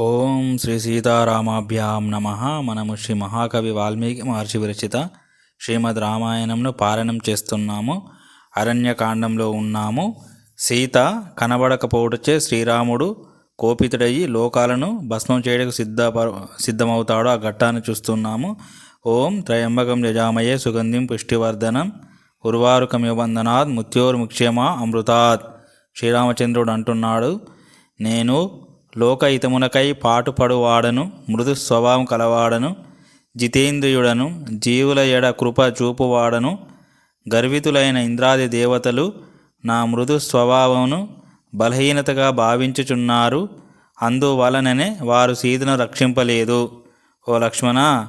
ఓం శ్రీ సీతారామాభ్యాం నమ. మనము శ్రీ మహాకవి వాల్మీకి మహర్షి విరచిత శ్రీమద్ రామాయణంను పారాయణం చేస్తున్నాము. అరణ్యకాండంలో ఉన్నాము. సీత కనబడకపోవటచే శ్రీరాముడు కోపితుడయ్యి లోకాలను భస్మం చేయడానికి సిద్ధ సిద్ధమవుతాడు ఆ ఘట్టాన్ని చూస్తున్నాము. ఓం త్రయంబకం యజామయే సుగంధిం పుష్టివర్ధనం. ఉర్వారుకమిబంధనాత్ ముత్యోర్ముక్ష్యమా అమృతాత్ శ్రీరామచంద్రుడు అంటున్నాడు నేను లోకహితమునకై పాటుపడువాడను మృదు స్వభావం కలవాడను జితేంద్రియుడను జీవుల ఎడ కృప చూపువాడను గర్వితులైన ఇంద్రాది దేవతలు నా మృదు స్వభావమును బలహీనతగా భావించుచున్నారు. అందువలననే వారు సీతను రక్షింపలేదు. ఓ లక్ష్మణ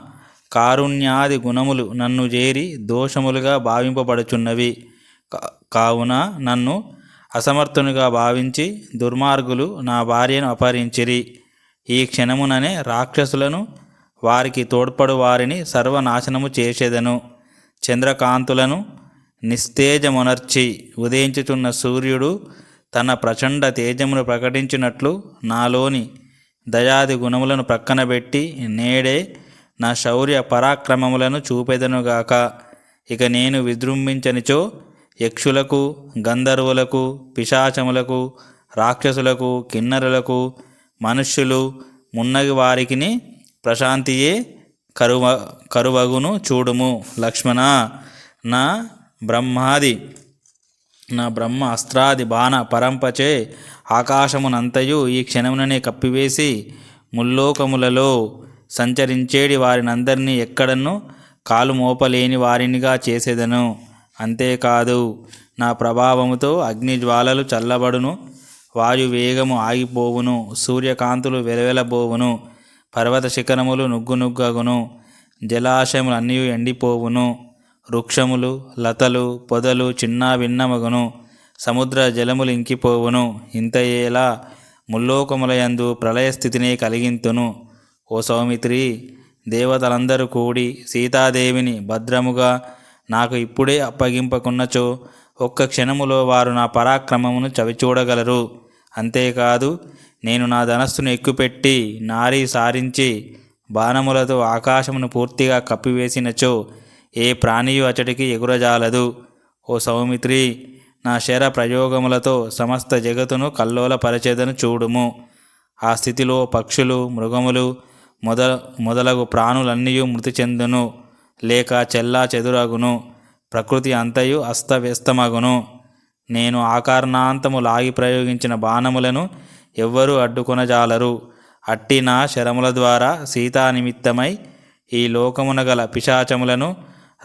కారుణ్యాది గుణములు నన్ను చేరి దోషములుగా భావింపబడుచున్నవి. కావున నన్ను అసమర్థునిగా భావించి దుర్మార్గులు నా భార్యను అపహరించిరి. ఈ క్షణముననే రాక్షసులను వారికి తోడ్పడు వారిని సర్వనాశనము చేసేదను. చంద్రకాంతులను నిస్తేజమునర్చి ఉదయించుచున్న సూర్యుడు తన ప్రచండ తేజమును ప్రకటించినట్లు నాలోని దయాది గుణములను ప్రక్కనబెట్టి నేడే నా శౌర్య పరాక్రమములను చూపెదనుగాక ఇక నేను విజృంభించనిచో యక్షులకు గంధర్వులకు పిశాచములకు రాక్షసులకు కిన్నరులకు మనుష్యులు మున్నగి వారికిని ప్రశాంతియే కరువ కరువగును చూడుము. లక్ష్మణ నా బ్రహ్మాది నా బ్రహ్మ అస్త్రాది బాణ పరంపచే ఆకాశమునంతయు ఈ క్షణముననే కప్పివేసి ముల్లోకములలో సంచరించేడి వారినందరినీ ఎక్కడను కాలు మోపలేని వారినిగా చేసేదను. అంతేకాదు నా ప్రభావముతో అగ్ని జ్వాలలు చల్లబడును వాయు వేగము ఆగిపోవును సూర్యకాంతులు వెలవెలబోవును పర్వత శిఖరములు నుగ్గు నుగ్గగును జలాశయములు అన్నీ ఎండిపోవును వృక్షములు లతలు పొదలు చిన్న భిన్నమగును సముద్ర జలములు ఇంకిపోవును ఇంతయేలా ముల్లోకములయందు ప్రళయస్థితిని కలిగింతును. ఓ సౌమిత్రి దేవతలందరూ కూడి సీతాదేవిని భద్రముగా నాకు ఇప్పుడే అప్పగింపకున్నచో ఒక్క క్షణములో వారు నా పరాక్రమమును చవిచూడగలరు అంతేకాదు నేను నా ధనస్సును ఎక్కుపెట్టి నారీ సారించి బాణములతో ఆకాశమును పూర్తిగా కప్పివేసినచో ఏ ప్రాణియు అచటికి ఎగురజాలదు. ఓ సౌమిత్రి నా శర ప్రయోగములతో సమస్త జగతును కల్లోలపరచేదను చూడుము. ఆ స్థితిలో పక్షులు మృగములు మొద మొదలగు ప్రాణులన్నీ మృతి చెందును. లేక చెల్లా చెదురగును ప్రకృతి అంతయు అస్తవ్యస్తమగును. నేను ఆకారణాంతము లాగి ప్రయోగించిన బాణములను ఎవ్వరూ అడ్డుకొనజాలరు. అట్టి నా శరముల ద్వారా సీతా నిమిత్తమై ఈ లోకమున గల పిశాచములను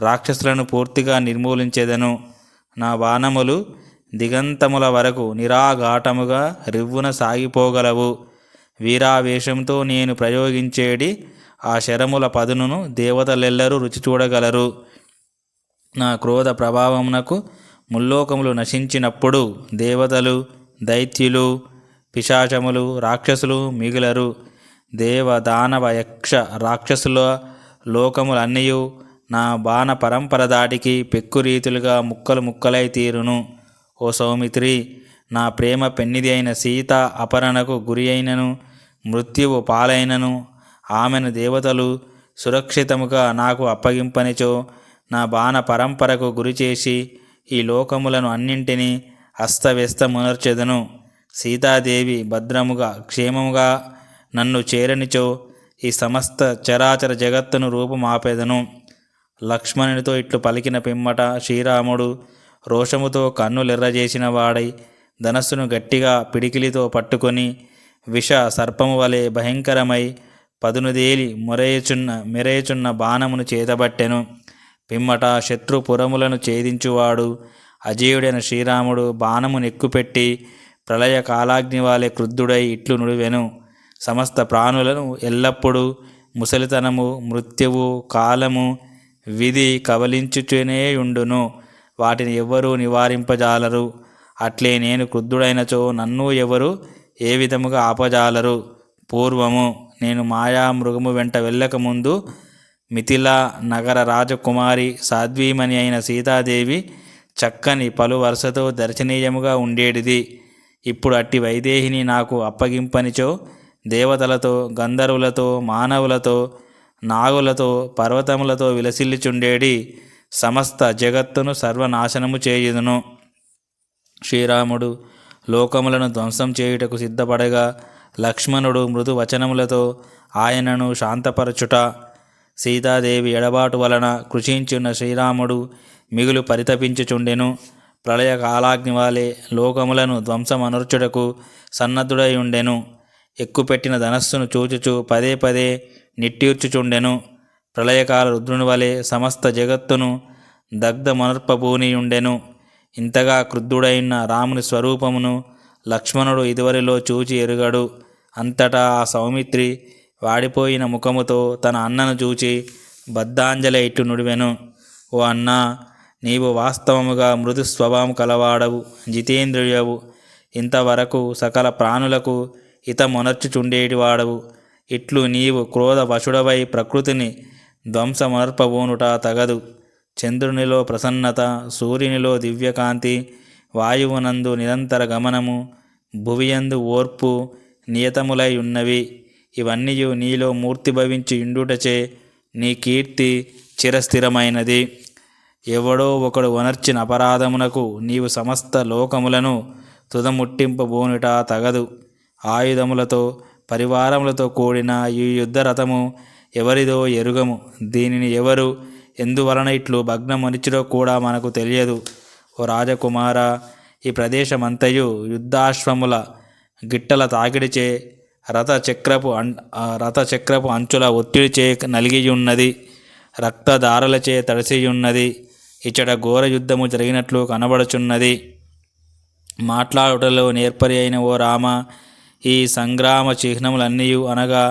రాక్షసులను పూర్తిగా నిర్మూలించేదను. నా బాణములు దిగంతముల వరకు నిరాఘాటముగా రివ్వున సాగిపోగలవు. వీరావేశంతో నేను ప్రయోగించేడి ఆ శరముల పదునును దేవతలెల్లరూ రుచి చూడగలరు. నా క్రోధ ప్రభావమునకు ముల్లోకములు నశించినప్పుడు దేవతలు దైత్యులు పిశాచములు రాక్షసులు మిగులరు. దేవ దానవ యక్ష రాక్షసుల లోకములన్నయు నా బాణ పరంపర దాటికి పెక్కు రీతులుగా ముక్కలు ముక్కలై తీరును. ఓ సౌమిత్రి నా ప్రేమ పెన్నిది అయిన సీత అపరణకు గురి అయినను మృత్యువు పాలైనను ఆమెను దేవతలు సురక్షితముగా నాకు అప్పగింపనిచో నా బాణ పరంపరకు గురిచేసి ఈ లోకములను అన్నింటినీ అస్తవ్యస్తమునర్చెదను. సీతాదేవి భద్రముగా క్షేమముగా నన్ను చేరనిచో ఈ సమస్త చరాచర జగత్తును రూపుమాపెదను. లక్ష్మణునితో ఇట్లు పలికిన పిమ్మట శ్రీరాముడు రోషముతో కన్నులెర్రజేసిన వాడై ధనస్సును గట్టిగా పిడికిలితో పట్టుకొని విష సర్పము వలె భయంకరమై పదునుదేలి మొరయచున్న మెరయచున్న బాణమును చేతబట్టెను. పిమ్మట శత్రుపురములను ఛేదించువాడు. అజేయుడైన శ్రీరాముడు బాణము నెక్కుపెట్టి ప్రళయ కాలాగ్ని వాలే క్రుద్ధుడై ఇట్లు నుడివెను. సమస్త ప్రాణులను ఎల్లప్పుడూ ముసలితనము మృత్యువు కాలము విధి కవలించుచునే ఉండును వాటిని ఎవ్వరూ నివారింపజాలరు. అట్లే నేను క్రుద్ధుడైనచో నన్ను ఎవరు ఏ విధముగా ఆపజాలరు? పూర్వము నేను మాయా మృగము వెంట వెళ్ళకముందు మిథిలా నగర రాజకుమారి సాధ్వీమణి అయిన సీతాదేవి చక్కని పలు వరుసతో దర్శనీయముగా ఉండేటిది ఇప్పుడు అట్టి వైదేహిని నాకు అప్పగింపనిచో దేవతలతో గంధర్వులతో మానవులతో నాగులతో పర్వతములతో విలసిల్లిచుండేడి. సమస్త జగత్తును సర్వనాశనము చేయుదును. శ్రీరాముడు లోకములను ధ్వంసం చేయుటకు సిద్ధపడగా లక్ష్మణుడు మృదు వచనములతో ఆయనను శాంతపరచుట సీతాదేవి ఎడబాటు వలన కృషించున్న శ్రీరాముడు మిగులు పరితపించుచుండెను. ప్రళయ కాలాగ్నివాలే లోకములను ధ్వంసమనర్చుటకు సన్నద్ధుడై ఉండెను ఎక్కుపెట్టిన ధనస్సును చూచుచు పదే పదే నిట్టూర్చుచుండెను. ప్రళయకాల రుద్రుని వలె సమస్త జగత్తును దగ్ధమనర్పబూనియుండెను ఇంతగా క్రుద్ధుడైన రాముని స్వరూపమును లక్ష్మణుడు ఇదివరిలో చూచి ఎరుగడు. అంతటా ఆ సౌమిత్రి వాడిపోయిన ముఖముతో తన అన్నను చూచి బద్ధాంజలి ఇట్టు నుడివెను. ఓ అన్నా నీవు వాస్తవముగా మృదు స్వభావం కలవాడవు జితేంద్రియువు ఇంతవరకు సకల ప్రాణులకు హితమొనర్చుచుండేటివాడవు. ఇట్లు నీవు క్రోధ వశుడవై ప్రకృతిని ధ్వంసమర్పబోనుట తగదు. చంద్రునిలో ప్రసన్నత సూర్యునిలో దివ్యకాంతి వాయువునందు నిరంతర గమనము భువియందు ఓర్పు నియతములై ఉన్నవి. ఇవన్నీ నీలో మూర్తిభవించి ఇండుటచే నీ కీర్తి చిరస్థిరమైనది. ఎవడో ఒకడు వనర్చిన అపరాధమునకు నీవు సమస్త లోకములను తుదముట్టింపబోనుట తగదు. ఆయుధములతో పరివారములతో కూడిన ఈ యుద్ధ రథము ఎవరిదో ఎరుగము. దీనిని ఎవరు ఎందువలన ఇట్లు భగ్నమనిచుడో కూడా మనకు తెలియదు. ఓ రాజకుమార ఈ ప్రదేశమంతయు యుద్ధాశ్వముల గిట్టల తాకిడిచే రథచక్రపు అం ఆ అంచుల ఒత్తిడిచే నలిగియున్నది. రక్తధారలచే తడిసియున్నది. ఇచ్చట ఘోర యుద్ధము జరిగినట్లు కనబడుచున్నది. మాట్లాడుటలో నేర్పరి అయిన ఓ రామ ఈ సంగ్రామ చిహ్నములన్నీ అనగా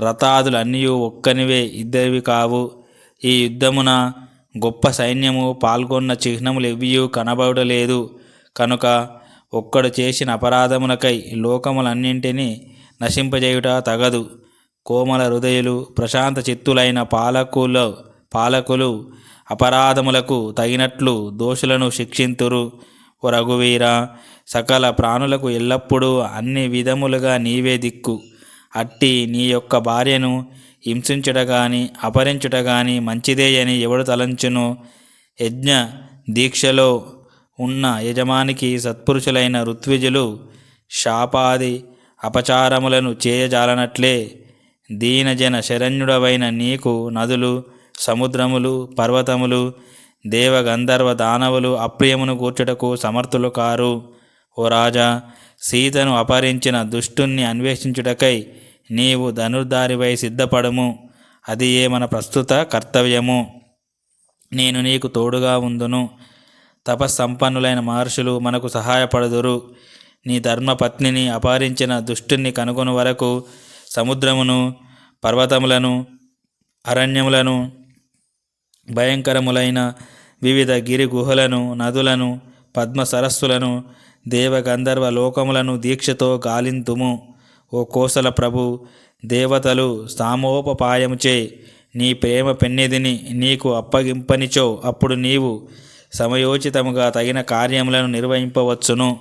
రథాదులన్నీ ఒక్కనివే ఇద్దరివి కావు. ఈ యుద్ధమున గొప్ప సైన్యము పాల్గొన్న చిహ్నములు ఎవ్వియూ కనబడలేదు కనుక ఒక్కడు చేసిన అపరాధములకై లోకములన్నింటినీ నశింపజేయుట తగదు. కోమల హృదయులు ప్రశాంత చిత్తులైన పాలకులు పాలకులు అపరాధములకు తగినట్లు దోషులను శిక్షింతురు. ఓ రఘువీర సకల ప్రాణులకు ఎల్లప్పుడూ అన్ని విధములుగా నీవే దిక్కు. అట్టి నీ యొక్క భార్యను హింసించుట కానీ అపహరించుట కానీ మంచిదే అని ఎవడు తలంచును? యజ్ఞ దీక్షలో ఉన్న యజమానికి సత్పురుషులైన ఋత్విజులు శాపాది అపచారములను చేయజాలనట్లే దీనజన శరణ్యుడవైన నీకు నదులు సముద్రములు పర్వతములు దేవ గంధర్వ దానవులు అప్రియమును కూర్చుటకు సమర్థులు కారు. ఓ రాజా సీతను అపహరించిన దుష్టుణ్ణి అన్వేషించుటకై నీవు ధనుర్ధారివై సిద్ధపడము. అది ఏ మన ప్రస్తుత కర్తవ్యము? నేను నీకు తోడుగా ఉందును. తపస్సంపన్నులైన మహర్షులు మనకు సహాయపడుదురు. నీ ధర్మపత్నిని అపహరించిన దుష్టుని కనుగొను వరకు సముద్రమును పర్వతములను అరణ్యములను భయంకరములైన వివిధ గిరి గుహలను నదులను పద్మ సరస్సులను దేవగంధర్వ లోకములను దీక్షతో గాలింతుము. ఓ కోసల ప్రభు దేవతలు సామోపపాయముచే నీ ప్రేమ పెన్నిధిని నీకు అప్పగింపనిచో అప్పుడు నీవు సమయోచితముగా తగిన కార్యములను నిర్వహింపవచ్చును.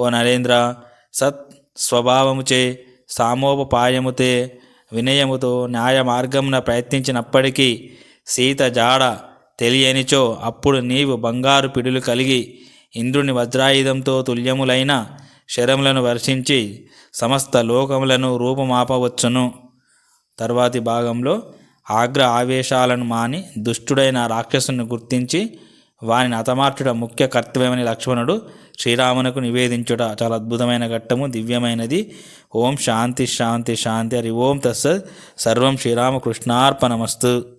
ఓ నరేంద్ర సత్ స్వభావముచే సామోపాయముతే వినయముతో న్యాయ మార్గమున ప్రయత్నించినప్పటికీ సీత జాడ తెలియనిచో అప్పుడు నీవు బంగారు పిడులు కలిగి ఇంద్రుని వజ్రాయుధంతో తుల్యములైన శరములను వర్షించి సమస్త లోకములను రూపమాపవచ్చును. తర్వాతి భాగంలో ఆగ్ర ఆవేశాలను మాని దుష్టుడైన రాక్షసుని గుర్తించి వారిని హతమార్చుట ముఖ్య కర్తవ్యమని లక్ష్మణుడు శ్రీరామునకు నివేదించుట చాలా అద్భుతమైన ఘట్టము దివ్యమైనది. ఓం శాంతి శాంతి శాంతి. హరి ఓం తస్సత్. సర్వం శ్రీరామకృష్ణార్పణమస్తు.